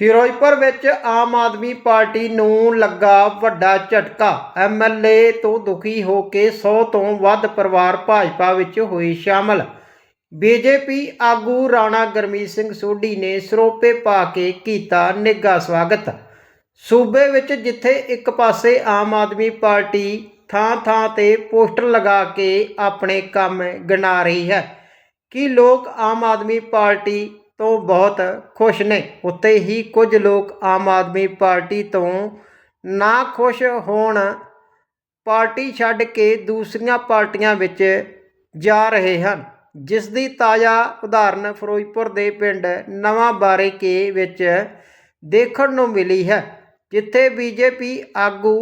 ਫਿਰੋਜ਼ਪੁਰ ਵਿੱਚ ਆਮ ਆਦਮੀ ਪਾਰਟੀ ਨੂੰ ਲੱਗਾ ਵੱਡਾ ਝਟਕਾ। ਐਮਐਲਏ ਤੋਂ ਦੁਖੀ ਹੋ ਕੇ 100 ਤੋਂ ਵੱਧ ਪਰਿਵਾਰ ਭਾਜਪਾ ਵਿੱਚ ਹੋਏ ਸ਼ਾਮਲ। ਬੀਜੇਪੀ ਆਗੂ ਰਾਣਾ ਗਰਮੀਤ ਸਿੰਘ ਸੋਢੀ ਨੇ ਸਰੋਪੇ ਪਾ ਕੇ ਕੀਤਾ ਨਿੱਘਾ ਸਵਾਗਤ। ਸੂਬੇ ਵਿੱਚ ਜਿੱਥੇ ਇੱਕ ਪਾਸੇ ਆਮ ਆਦਮੀ ਪਾਰਟੀ ਥਾਂ-ਥਾਂ ਤੇ ਪੋਸਟਰ ਲਗਾ ਕੇ ਆਪਣੇ ਕੰਮ ਗਿਣਾ ਰਹੀ ਹੈ, ਕਿ ਲੋਕ ਆਮ ਆਦਮੀ ਪਾਰਟੀ ਤੋਂ ਬਹੁਤ ਖੁਸ਼ ਨੇ। ਉੱਤੇ ਹੀ ਕੁਝ ਲੋਕ ਆਮ ਆਦਮੀ ਪਾਰਟੀ ਤੋਂ ਨਾ ਖੁਸ਼ ਹੋਣ ਪਾਰਟੀ ਛੱਡ ਕੇ ਦੂਸਰੀਆਂ ਪਾਰਟੀਆਂ ਵਿੱਚ ਜਾ ਰਹੇ ਹਨ। ਜਿਸ ਦੀ ਤਾਜ਼ਾ ਉਦਾਹਰਨ ਫਿਰੋਜ਼ਪੁਰ ਦੇ ਪਿੰਡ ਨਵਾਂ ਬਾਰੇਕੇ ਵਿੱਚ ਦੇਖਣ ਨੂੰ ਮਿਲੀ ਹੈ, ਜਿੱਥੇ ਬੀਜੇਪੀ ਆਗੂ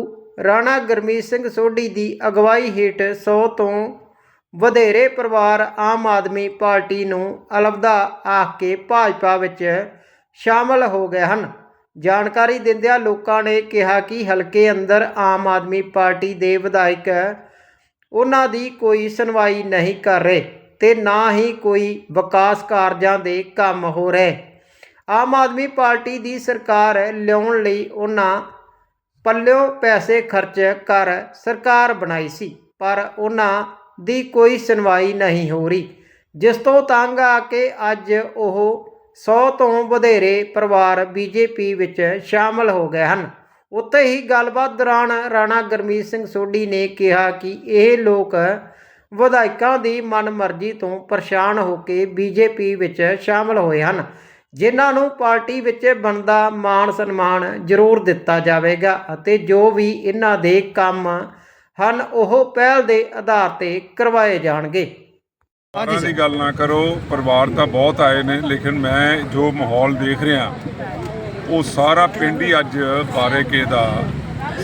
ਰਾਣਾ ਗਰਮੀਤ ਸਿੰਘ ਸੋਢੀ ਦੀ ਅਗਵਾਈ ਹੇਠ 100 ਤੋਂ ਵਧੇਰੇ ਪਰਿਵਾਰ ਆਮ ਆਦਮੀ ਪਾਰਟੀ ਨੂੰ ਅਲਵਦਾ ਆਖ ਕੇ ਭਾਜਪਾ ਵਿੱਚ ਸ਼ਾਮਲ ਹੋ ਗਏ ਹਨ। ਜਾਣਕਾਰੀ ਦਿੰਦਿਆਂ ਲੋਕਾਂ ਨੇ ਕਿਹਾ ਕਿ ਹਲਕੇ ਅੰਦਰ ਆਮ ਆਦਮੀ ਪਾਰਟੀ ਦੇ ਵਿਧਾਇਕ ਉਹਨਾਂ ਦੀ ਕੋਈ ਸੁਣਵਾਈ ਨਹੀਂ ਕਰ ਰਹੇ ਤੇ ਨਾ ਹੀ ਕੋਈ ਵਿਕਾਸ ਕਾਰਜਾਂ ਦੇ ਕੰਮ ਹੋ ਰਹੇ। ਆਮ ਆਦਮੀ ਪਾਰਟੀ ਦੀ ਸਰਕਾਰ ਲਿਆਉਣ ਲਈ ਉਹਨਾਂ ਪੱਲਿਓਂ ਪੈਸੇ ਖਰਚ ਕਰ ਸਰਕਾਰ ਬਣਾਈ ਸੀ, ਪਰ ਉਹਨਾਂ ਦੀ ਕੋਈ ਸੁਣਵਾਈ ਨਹੀਂ ਹੋ ਰਹੀ। ਜਿਸ ਤੋਂ ਤੰਗ ਆ ਕੇ ਅੱਜ ਉਹ 100 ਤੋਂ ਵਧੇਰੇ ਪਰਿਵਾਰ ਬੀਜੇਪੀ ਵਿੱਚ ਸ਼ਾਮਲ ਹੋ ਗਏ ਹਨ। ਉੱਥੇ ਹੀ ਗੱਲਬਾਤ ਦੌਰਾਨ ਰਾਣਾ ਗਰਮੀਤ ਸਿੰਘ ਸੋਢੀ ਨੇ ਕਿਹਾ ਕਿ ਇਹ ਲੋਕ ਵਿਧਾਇਕਾਂ ਦੀ ਮਨਮਰਜ਼ੀ ਤੋਂ ਪਰੇਸ਼ਾਨ ਹੋ ਕੇ ਬੀਜੇਪੀ ਵਿੱਚ ਸ਼ਾਮਲ ਹੋਏ ਹਨ। ਜਿਨ੍ਹਾਂ ਨੂੰ ਪਾਰਟੀ ਵਿੱਚ ਬਣਦਾ ਮਾਣ ਸਨਮਾਨ ਜ਼ਰੂਰ ਦਿੱਤਾ ਜਾਵੇਗਾ ਅਤੇ ਜੋ ਵੀ ਇਹਨਾਂ ਦੇ ਕੰਮ ਹਨ, ਉਹ ਪਹਿਲ ਦੇ ਆਧਾਰ ਤੇ ਕਰਵਾਏ ਜਾਣਗੇ। ਪਰਿਵਾਰਾਂ ਦੀ ਗੱਲ ਨਾ ਕਰੋ, ਪਰਿਵਾਰ ਤਾਂ ਬਹੁਤ ਆਏ ਨੇ, ਲੇਕਿਨ ਮੈਂ ਜੋ ਮਾਹੌਲ ਦੇਖ ਰਿਹਾ, ਉਹ ਸਾਰਾ ਪਿੰਡ ਹੀ ਅੱਜ ਬਾਰੇਕੇ ਦਾ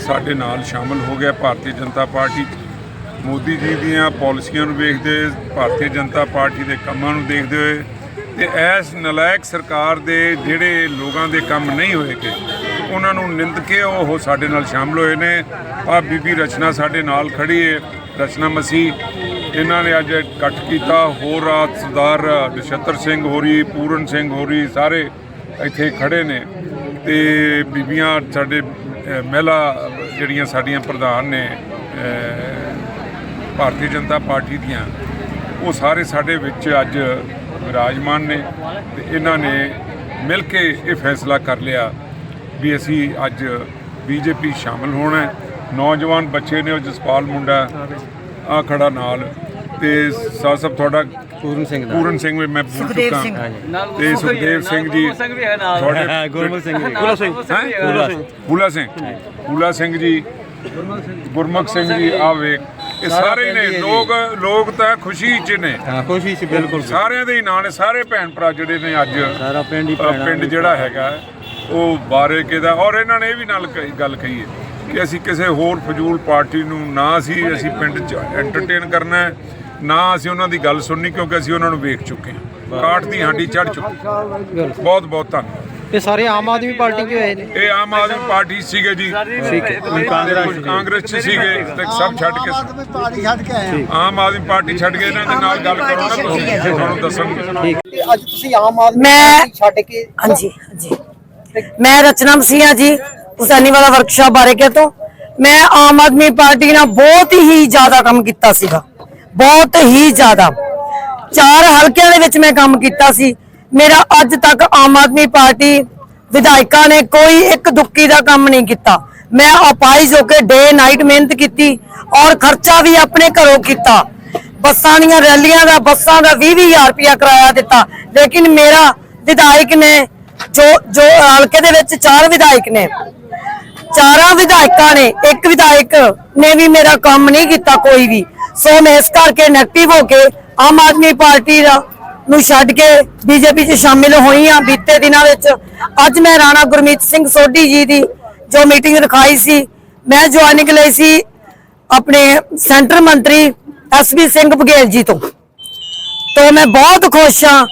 ਸਾਡੇ ਨਾਲ ਸ਼ਾਮਲ ਹੋ ਗਿਆ, ਭਾਰਤੀ ਜਨਤਾ ਪਾਰਟੀ। ਮੋਦੀ ਜੀ ਦੀਆਂ ਪਾਲਿਸੀਆਂ ਨੂੰ ਵੇਖਦੇ, ਭਾਰਤੀ ਜਨਤਾ ਪਾਰਟੀ ਦੇ ਕੰਮਾਂ ਨੂੰ ਦੇਖਦੇ ਹੋਏ ਤੇ ਐਸ ਨਲਾਇਕ ਸਰਕਾਰ ਦੇ ਜਿਹੜੇ ਲੋਕਾਂ ਦੇ ਕੰਮ ਨਹੀਂ ਹੋਏਗੇ ਉਹਨਾਂ ਨੂੰ ਨਿੰਦ ਕੇ ਉਹ ਸਾਡੇ ਨਾਲ ਸ਼ਾਮਲ ਹੋਏ ਨੇ। ਆ ਬੀਬੀ ਰਚਨਾ ਸਾਡੇ ਨਾਲ ਖੜੀ ਹੈ ਰਚਨਾ ਮਸੀਹ ਇਹਨਾਂ ਨੇ ਅੱਜ ਇਕੱਠ ਕੀਤਾ। ਹੋਰ ਰਾਤ ਸਰਦਾਰ ਨਛੱਤਰ ਸਿੰਘ ਹੋਰੀ, ਪੂਰਨ ਸਿੰਘ ਹੋਰੀ ਸਾਰੇ ਇੱਥੇ ਖੜੇ ਨੇ। ਤੇ ਬੀਬੀਆਂ ਸਾਡੇ ਮਹਿਲਾ ਜਿਹੜੀਆਂ ਸਾਡੀਆਂ ਪ੍ਰਧਾਨ ਨੇ ਭਾਰਤੀ ਜਨਤਾ ਪਾਰਟੀ ਦੀਆਂ, ਉਹ ਸਾਰੇ ਸਾਡੇ ਵਿੱਚ ਅੱਜ ਵਿਰਾਜਮਾਨ ਨੇ ਤੇ ਇਹਨਾਂ ਨੇ ਮਿਲ ਕੇ ਇਹ ਫੈਸਲਾ ਕਰ ਲਿਆ ਵੀ ਅਸੀਂ ਅੱਜ ਬੀਜੇਪੀ ਸ਼ਾਮਲ ਹੋਣਾ ਹੈ। ਨੌਜਵਾਨ ਬੱਚੇ ਨੇ ਉਹ ਜਸਪਾਲ ਮੁੰਡਾ ਆ ਖੜਾ ਨਾਲ ਤੇ ਸਾਹ ਸਾਹਿਬ ਤੁਹਾਡਾ ਪੂਰਨ ਸਿੰਘ ਦਾ। ਪੂਰਨ ਸਿੰਘ ਵੀ ਮੈਂ ਭੁੱਲ ਚੁੱਕਾ। ਤੇ ਸੁਖਦੇਵ ਸਿੰਘ ਜੀ ਤੁਹਾਡੇ ਗੁਰਮੁਖ ਸਿੰਘ ਜੀ। ਬੁਲਾ ਸਿੰਘ ਬੁਲਾ ਸਿੰਘ। ਬੁਲਾ ਸਿੰਘ। ਜੀ। ਗੁਰਮੁਖ ਸਿੰਘ। ਜੀ ਆ ਵੇਖ। ਇਹ ਸਾਰੇ ਨੇ ਲੋਕ ਲੋਕ ਤਾਂ ਖੁਸ਼ੀ ਚ ਨੇ। ਹਾਂ ਖੁਸ਼ੀ ਸੀ ਬਿਲਕੁਲ। ਸਾਰਿਆਂ ਦੇ ਹੀ ਨਾਂ ਨੇ ਸਾਰੇ ਭੈਣ ਭਰਾ ਜਿਹੜੇ ਨੇ ਅੱਜ ਸਾਰਾ ਪਿੰਡ ਹੀ ਭੈਣਾਂ ਪਿੰਡ ਜਿਹੜਾ ਹੈਗਾ ਉਹ ਬਾਰੇਕੇ ਦਾ। ਔਰ ਇਹਨਾਂ ਨੇ ਇਹ ਵੀ ਨਾਲ ਕਹੀ- ਗੱਲ ਕਹੀ ਹੈ ਕਿ ਅਸੀਂ ਕਿਸੇ ਹੋਰ ਫਜ਼ੂਲ ਪਾਰਟੀ ਨੂੰ ਨਾ ਅਸੀਂ ਅਸੀਂ ਪਿੰਡ 'ਚ ਐਂਟਰਟੇਨ ਕਰਨਾ ਹੈ ਨਾ ਅਸੀਂ ਉਹਨਾਂ ਦੀ ਗੱਲ ਸੁਣਨੀ ਕਿਉਂਕਿ ਅਸੀਂ ਉਹਨਾਂ ਨੂੰ ਵੇਖ ਚੁੱਕੇ ਹਾਂ। ਕਾਠ ਦੀ ਹਾਂਡੀ ਚੜ ਚੁੱਕੀ। ਬਹੁਤ ਬਹੁਤ ਧੰਨਵਾਦ। ਇਹ ਸਾਰੇ ਆਮ ਆਦਮੀ ਪਾਰਟੀ ਦੇ ਹੋਏ ਨੇ? ਇਹ ਆਮ ਆਦਮੀ ਪਾਰਟੀ ਸੀਗੇ ਜੀ। ਕਾਂਗਰਸ ਕਾਂਗਰਸ 'ਚ ਸੀਗੇ ਤੇ ਸਭ ਛੱਡ ਕੇ ਆਦਮੀ ਪਾਰਟੀ ਛੱਡ ਕੇ ਆਏ ਆਮ ਆਦਮੀ ਪਾਰਟੀ ਛੱਡ ਕੇ ਇਹਨਾਂ ਦੇ ਨਾਲ ਗੱਲ ਕਰੋ ਨਾ ਤੁਸੀਂ ਤੁਹਾਨੂੰ ਦੱਸਣਗੇ ਤੇ ਅੱਜ ਤੁਸੀਂ ਆਮ ਆਦਮੀ ਮੈਂ- ਪਾਰਟੀ ਛੱਡ ਕੇ ਹਾਂਜੀ ਹਾਂਜੀ। ਮੈਂ ਰਚਨਾ ਮਸੀਹਾ ਜੀ ਹੁਸੈਨੀ ਵਾਲਾ ਵਰਕਸ਼ਾਪ ਬਾਰੇ ਕੇ ਤੋਂ। ਮੈਂ ਆਮ ਆਦਮੀ ਪਾਰਟੀ ਨਾਲ ਬਹੁਤ ਹੀ ਜ਼ਿਆਦਾ ਕੰਮ ਕੀਤਾ ਸੀਗਾ। ਬਹੁਤ ਹੀ ਜ਼ਿਆਦਾ। ਚਾਰ ਹਲਕਿਆਂ ਦੇ ਵਿੱਚ ਮੈਂ ਕੰਮ ਕੀਤਾ ਸੀ। ਮੇਰਾ ਅੱਜ ਤੱਕ ਆਮ ਆਦਮੀ ਪਾਰਟੀ ਵਿਧਾਇਕਾਂ ਨੇ ਕੋਈ ਇੱਕ ਦੁੱਕੀ ਦਾ ਕੰਮ ਨਹੀਂ ਕੀਤਾ। ਮੈਂ ਅਪਾਈਜ ਹੋ ਕੇ ਡੇ ਨਾਈਟ ਮਿਹਨਤ ਕੀਤੀ ਔਰ ਖਰਚਾ ਵੀ ਆਪਣੇ ਘਰੋਂ ਕੀਤਾ। ਬੱਸਾਂ ਦੀਆਂ ਰੈਲੀਆਂ ਦਾ ਬੱਸਾਂ ਦਾ 20-20000 ਰੁਪਇਆ ਕਿਰਾਇਆ ਦਿੱਤਾ। ਲੇਕਿਨ ਮੇਰਾ ਵਿਧਾਇਕ ਨੇ, ਜੋ ਜੋ ਹਲਕੇ ਦੇ ਵਿੱਚ ਚਾਰ ਵਿਧਾਇਕ ਨੇ, ਚਾਰਾਂ ਵਿਧਾਇਕਾਂ ਨੇ, ਇੱਕ ਵਿਧਾਇਕ ਨੇ ਵੀ ਮੇਰਾ ਕੰਮ ਨਹੀਂ ਕੀਤਾ ਕੋਈ ਵੀ। ਸੋ ਮੈਂ ਇਸ ਕਰਕੇ ਨੈਗੇਟਿਵ ਹੋ ਕੇ ਆਮ ਆਦਮੀ ਪਾਰਟੀ ਦਾ ਨੂੰ ਛੱਡ ਕੇ ਬੀਜੇਪੀ 'ਚ ਸ਼ਾਮਿਲ ਹੋਈ ਆ ਬੀਤੇ ਦਿਨਾਂ ਵਿੱਚ। ਅੱਜ ਮੈਂ ਰਾਣਾ ਗੁਰਮੀਤ ਸਿੰਘ ਸੋਢੀ ਜੀ ਦੀ ਜੋ ਮੀਟਿੰਗ ਰਖਾਈ ਸੀ, ਮੈਂ ਜੁਆਇਨਿੰਗ ਲਈ ਸੀ ਆਪਣੇ ਸੈਂਟਰ ਮੰਤਰੀ ਐਸਬੀ ਸਿੰਘ ਬਘੇਲ ਜੀ ਤੋਂ। ਤੋਂ ਮੈਂ ਬਹੁਤ ਖੁਸ਼ ਹਾਂ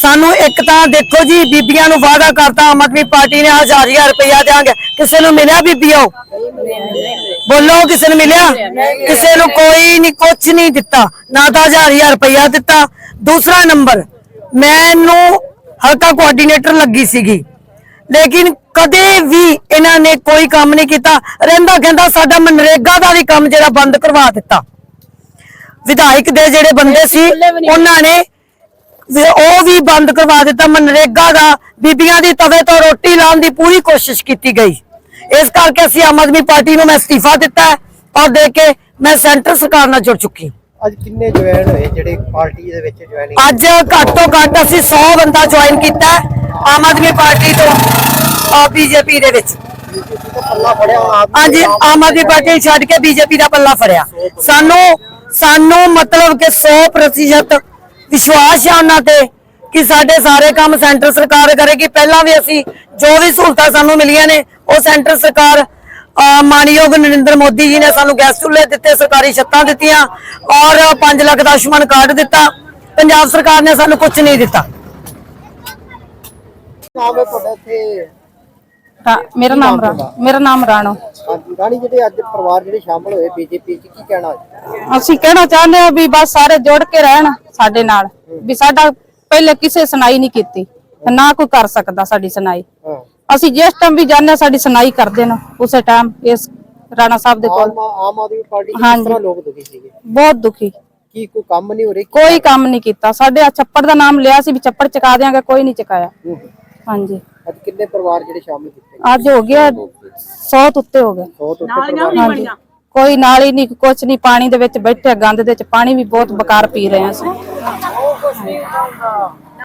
ਸਾਨੂੰ ਇੱਕ ਤਾਂ ਦੇਖੋ ਜੀ, ਬੀਬੀਆਂ ਨੂੰ ਵਾਅਦਾ ਕਰਤਾ, ਆਮ ਆਦਮੀ ਪਾਰਟੀ ਨੇ ਹਜ਼ਾਰ ਹਜ਼ਾਰ ਰੁਪਇਆ ਦਿਆਂਗੇ। ਕਿਸੇ ਨੂੰ ਮਿਲਿਆ ਬੀਬੀਓ? ਬੋਲੋ, ਕਿਸੇ ਨੂੰ ਮਿਲਿਆ? ਕਿਸੇ ਨੂੰ ਕੋਈ ਨਹੀਂ ਕੁਝ ਨਹੀਂ ਦਿੱਤਾ। ਨਾ ਤਾਂ ਹਜ਼ਾਰ ਹਜ਼ਾਰ ਰੁਪਇਆ ਦਿੱਤਾ। ਦੂਸਰਾ ਨੰਬਰ, ਮੈਨੂੰ ਹਲਕਾ ਕੋਆਰਡੀਨੇਟਰ ਲੱਗੀ ਸੀਗੀ। ਲੇਕਿਨ ਕਦੇ ਵੀ ਇਹਨਾਂ ਨੇ ਕੋਈ ਕੰਮ ਨਹੀਂ ਕੀਤਾ। ਰਹਿੰਦਾ ਕਹਿੰਦਾ ਸਾਡਾ ਮਨਰੇਗਾ ਦਾ ਵੀ ਕੰਮ ਜਿਹੜਾ ਬੰਦ ਕਰਵਾ ਦਿੱਤਾ। ਵਿਧਾਇਕ ਦੇ ਜਿਹੜੇ ਬੰਦੇ ਸੀ, ਉਹਨਾਂ ਨੇ ਵੀ ਉਹ ਵੀ ਬੰਦ ਕਰਵਾ ਦਿੱਤਾ ਮਨਰੇਗਾ ਦਾ ਬੀਬੀਆਂ ਦੀ ਤਵੇ ਤੋਂ ਰੋਟੀ ਲਾਉਣ ਦੀ ਪੂਰੀ ਕੋਸ਼ਿਸ਼ ਕੀਤੀ ਗਈ। ਇਸ ਕਰਕੇ ਅਸੀਂ ਆਮ ਆਦਮੀ ਪਾਰਟੀ ਨੂੰ ਮੈਂ ਅਸਤੀਫਾ ਦਿੱਤਾ ਹੈ ਔਰ ਦੇ ਕੇ ਮੈਂ ਸੈਂਟਰ ਸਰਕਾਰ ਨਾਲ ਜੁੜ ਚੁੱਕੀ ਅੱਜ ਕਿੰਨੇ ਜੁਆਇਨ ਹੋਏ ਜਿਹੜੇ ਪਾਰਟੀ ਦੇ ਵਿੱਚ ਜੁਆਇਨਿੰਗ ਅੱਜ ਘੱਟ ਤੋਂ ਘੱਟ ਅਸੀਂ 100 ਬੰਦਾ ਜੁਆਇਨ ਕੀਤਾ ਆਮ ਆਦਮੀ ਪਾਰਟੀ ਤੋਂ ਬੀਜੇਪੀ ਦੇ ਵਿੱਚ। ਹਾਂਜੀ ਆਮ ਆਦਮੀ ਪਾਰਟੀ ਛੱਡ ਕੇ ਬੀਜੇਪੀ ਦਾ ਪੱਲਾ ਫੜਿਆ। ਸਾਨੂੰ ਸਾਨੂੰ ਮਤਲਬ ਕਿ 100% ਵਿਸ਼ਵਾਸ ਹੈ ਉਹਨਾਂ ਤੇ ਕਿ ਸਾਡੇ ਸਾਰੇ ਕੰਮ ਸੈਂਟਰ ਸਰਕਾਰ ਕਰੇਗੀ ਪਹਿਲਾਂ ਵੀ ਅਸੀਂ ਜੋ ਵੀ ਸਹੂਲਤਾਂ ਸਾਨੂੰ ਮਿਲੀਆਂ ਨੇ, ਉਹ ਸੈਂਟਰ ਸਰਕਾਰ ਮਾਨਯੋਗ ਨਰਿੰਦਰ ਮੋਦੀ ਜੀ ਨੇ ਸਾਨੂੰ ਗੈਸ ਚੁੱਲ੍ਹੇ ਦਿੱਤੇ, ਸਰਕਾਰੀ ਛੱਤਾਂ ਦਿੱਤੀਆਂ ਔਰ 5 ਲੱਖ ਦਾ ਆਯੁਸ਼ਮਾਨ ਕਾਰਡ ਦਿੱਤਾ। ਪੰਜਾਬ ਸਰਕਾਰ ਨੇ ਸਾਨੂੰ ਕੁਝ ਨਹੀਂ ਦਿੱਤਾ। ਨਾਮ ਹੈ ਤੁਹਾਡਾ ਇੱਥੇ। ਰਾ- ਮੇਰਾ ਨਾਮ ਰਾ- ਮੇਰਾ ਨਾਮ ਰਾਣੋ। ਹਾਂਜੀ ਰਾਣੀ ਜਿਹੜੇ ਅੱਜ ਪਰਿਵਾਰ ਜਿਹੜੇ ਸ਼ਾਮਲ ਹੋਏ ਬੀਜੇਪੀ ਚ ਕੀ ਕਹਿਣਾ ਅਸੀਂ ਕਹਿਣਾ ਚਾਹੁੰਦੇ ਹਾਂ ਵੀ ਬਸ ਸਾਰੇ ਜੁੜ ਕੇ ਰਹਿਣ ਸਾਡੇ ਨਾਲ ਵੀ ਸਾਡਾ ਪਹਿਲੇ ਕਿਸੇ ਸੁਣਾਈ ਨਹੀਂ ਕੀਤੀ ਤੇ ਨਾ ਕੋਈ ਕਰ ਸਕਦਾ ਸਾਡੀ ਸੁਣਾਈ। ਹਾਂ। ਅਸੀਂ ਜਿਸ ਟਾਈਮ ਵੀ ਜਾਂਦੇ ਹਾਂ ਸਾਡੀ ਸੁਣਾਈ ਕਰਦੇ ਨੇ ਉਸੇ ਟਾਈਮ ਇਸ ਰਾਣਾ ਸਾਹਿਬ ਦੇ ਕੋਲ। ਆਮ ਆਮ ਆਦਮੀ ਪਾਰਟੀ ਕਿਸ ਹਾਂਜੀ। ਤਰ੍ਹਾਂ ਲੋਕ ਦੁਖੀ ਸੀਗੇ? ਬਹੁਤ ਦੁਖੀ। ਕੀ ਕੋਈ ਕੰਮ ਨਹੀਂ ਹੋ ਰਿਹਾ? ਕੋਈ ਕੰਮ ਨਹੀਂ ਕੀਤਾ। ਸਾਡੇ ਆ ਛੱਪੜ ਦਾ ਨਾਮ ਲਿਆ ਸੀ ਵੀ ਛੱਪੜ ਚਕਾ ਦਿਆਂਗੇ ਕੋਈ ਨਹੀਂ ਚਕਾਇਆ। ਹਾਂਜੀ। ਅੱਜ ਕਿੰਨੇ ਪਰਿਵਾਰ ਜਿਹੜੇ ਸ਼ਾਮਲ ਕੀਤੇ ਅੱਜ ਹੋ ਗਿਆ 100 ਤੋਂ ਉੱਤੇ। ਹੋ ਗਏ। ਬਹੁਤ ਉੱਤੇ ਪਰਿਵਾਰ ਹਾਂਜੀ। ਕੋਈ ਨਾਲੀ ਨਹੀਂ ਕੁਛ ਨਹੀਂ ਪਾਣੀ ਦੇ ਵਿੱਚ ਬੈਠੇ ਗੰਦ ਦੇ ਵਿੱਚ ਪਾਣੀ ਵੀ ਬਹੁਤ ਬੇਕਾਰ ਪੀ ਰਹੇ ਹਾਂ ਅਸੀਂ।